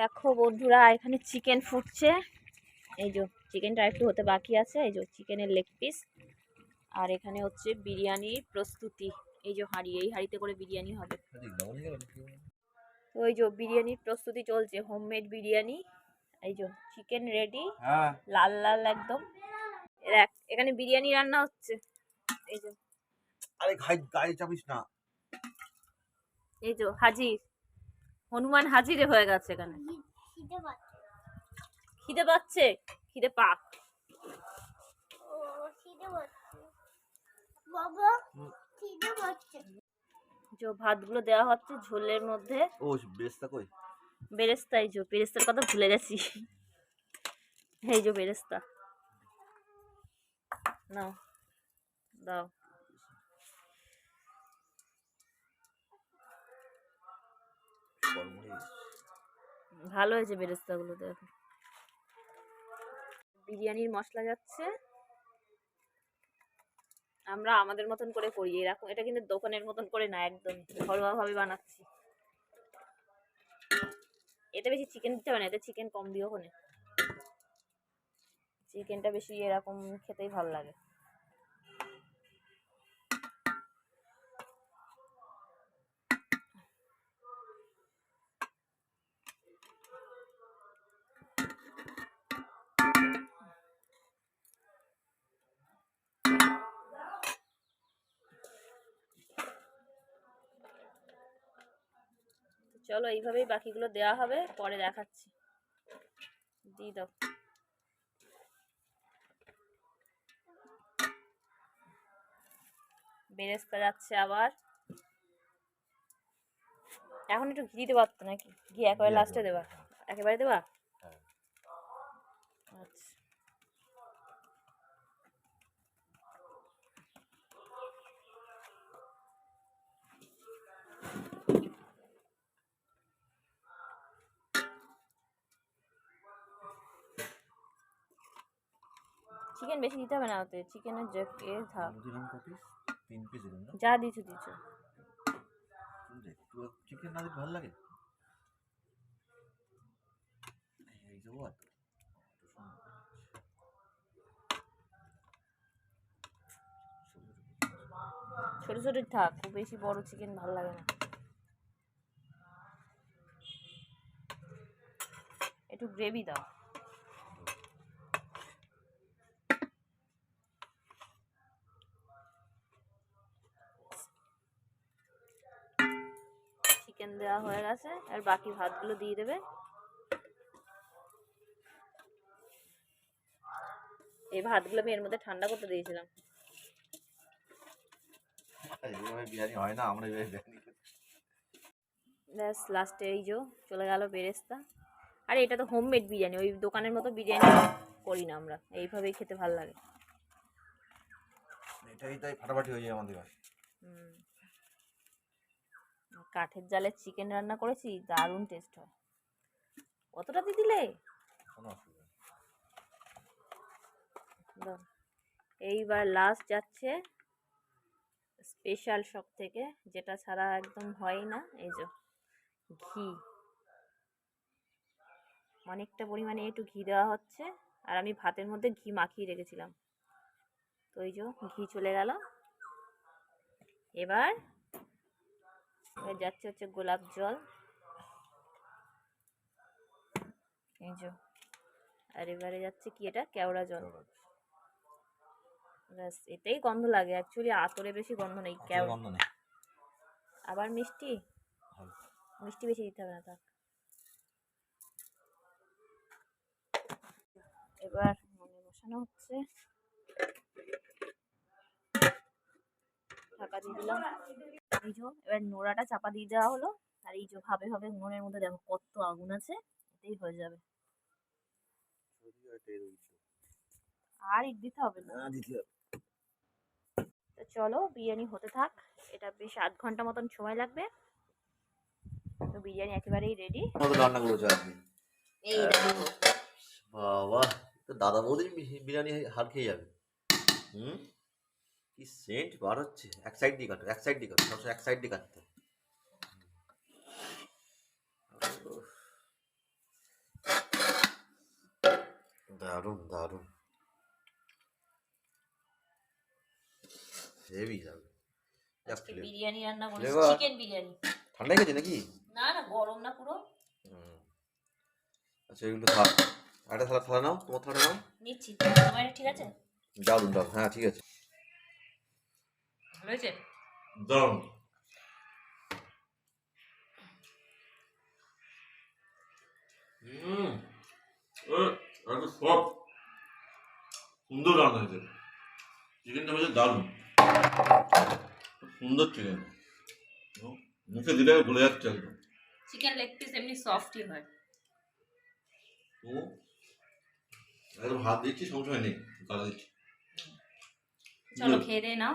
দেখো বন্ধুরা এখানে চিকেন ফুটছে। এই যে চিকেনটা একটু হতে বাকি আছে এই যে চিকেনের লেগ পিস আর এখানে হচ্ছে বিরিয়ানির প্রস্তুতি। এই যে হাঁড়ি এই হাঁড়িতে করে বিরিয়ানি হবে। তো এই যে বিরিয়ানির প্রস্তুতি চলছে হোমমেড বিরিয়ানি। এই যে চিকেন রেডি হ্যাঁ। লাল লাল একদম। এখানে বিরিয়ানি রান্না হচ্ছে। এই যে আরে গায়ে চাপিস না। এই যে হাজির। হনুমান হাজিরে হয়ে গেছে এখানে। খিদে পাচ্ছে। খিদে পাচ্ছে? পাক। পাচ্ছে। বাবা যে ভাতগুলো দেওয়া হচ্ছে ঝোলের মধ্যে। ও বেস্তা কই? বেরেস্তা যে বেরেস্তার কথা ভুলে গেছি। এই যে বেরেস্তা। নাও দাও। ভালো হয়েছে বেরেস্তাগুলো, দেখো। বিরিয়ানির মশলা যাচ্ছে। আমরা আমাদের মতন করে করি, এরকম, এটা কিন্তু দোকানের মতন করে না, একদম ঘরোয়াভাবে বানাচ্ছি। এতে বেশি চিকেন দিতে হবে না, এতে চিকেন কম দিও ওখানে। চিকেনটা বেশি এরকম খেতেই ভালো লাগে। চলো এইভাবেই বাকিগুলো দেওয়া হবে পরে দেখাচ্ছি। দিয়ে দাও। বেরেস্তা যাচ্ছে আবার। এখন একটু ঘি দিতে পারতো নাকি? ঘি একেবারে লাস্টে দেবো। দেবা। একেবারে দেবা হ্যাঁ। আচ্ছা চিকেন বেশি দিতে হবে না ওতে। চিকেনের যে এ থাক। দিলাম কপিস তিন পিস দিলাম যা দিছো দিছো চিকেন না ভালো লাগে? এই যে what? ছোট ছোট থাক খুব বেশি বড় চিকেন ভালো লাগে না। একটু গ্রেভি দাও। চিকেন দেওয়া হয়ে গেছে। আর বাকি ভাতগুলো দিয়ে দেবে। এই ভাতগুলো আমি এর মধ্যে ঠান্ডা করতে দিয়েছিলাম। হয় না আমরা। ব্যাস লাস্টে এই যে চলে গেল বেরেস্তা। আর এটা তো হোমমেড বিরিয়ানি ওই দোকানের মতো বিরিয়ানি করি না আমরা। এইভাবেই খেতে ভালো লাগে। এটাই তাই ফাটাফাটি হয়ে যায় আমাদের হুম। কাঠের জালে চিকেন রান্না করেছি দারুণ টেস্ট হয়। কতটা দিয়ে দিলে। এইবার লাস্ট যাচ্ছে স্পেশাল সব থেকে যেটা ছাড়া একদম হয় না এই যে ঘি। অনেকটা পরিমাণে একটু ঘি দেওয়া হচ্ছে আর আমি ভাতের মধ্যে ঘি মাখিয়ে রেখেছিলাম। তো এই যে ঘি চলে গেল। এবার যাচ্ছে হচ্ছে গোলাপ জল। এই যে আর এবারে যাচ্ছে কি এটা? কেওড়া জল। ব্যাস এতেই গন্ধ লাগে। অ্যাকচুয়ালি আতরে বেশি গন্ধ নেই কেওড়া। গন্ধ নেই। আবার মিষ্টি? মিষ্টি বেশি দিতে হবে না থাক। এবার মনে বসানো হচ্ছে। ঢাকা দিয়ে দিলাম। এই যে এবার নোড়াটা চাপা দিয়ে দেওয়া হলো। আর এই যে ভাবে ভাবে উনুনের মধ্যে দেখো কত আগুন আছে এতেই হয়ে যাবে। আর ইট দিতে হবে না। তো চলো বিরিয়ানি হতে থাক। এটা বেশ আধ ঘণ্টা মতন সময় লাগবে। তো বিরিয়ানি একেবারেই রেডি রান্না করেছ আজকে এই বাবা তো দাদা বৌদি বিরিয়ানি হার খেয়ে যাবে। হুম? কি সেন্ট বার হচ্ছে। এক সাইড দিয়ে কাটো এক সাইড দিয়ে কাটো সবসময় এক সাইড দিয়ে কাটতে দারুণ দারুণ। হেভি যাবে বিরিয়ানি রান্না করেছি চিকেন বিরিয়ানি। ঠান্ডা গেছে নাকি? না না গরম না পুরো। আচ্ছা এগুলো থাক একটা থালা থালা নাও তোমার থালা নাও। নিচ্ছি। তোমার ঠিক আছে? দারুণ দারুণ। হ্যাঁ ঠিক আছে। ভালো হয়েছে দারুণ হুম একটু সব। সুন্দর রান্না হয়েছে। চিকেনটা হয়েছে দারুণ। সুন্দর চিকেন মুখে দিলে গলে যাচ্ছে একদম। চিকেন লেগ পিস এমনি সফটই হয়। ও একদম হাত দিচ্ছি সমস্যা নেই গালা দিচ্ছি। চলো খেয়ে দিয়ে নাও।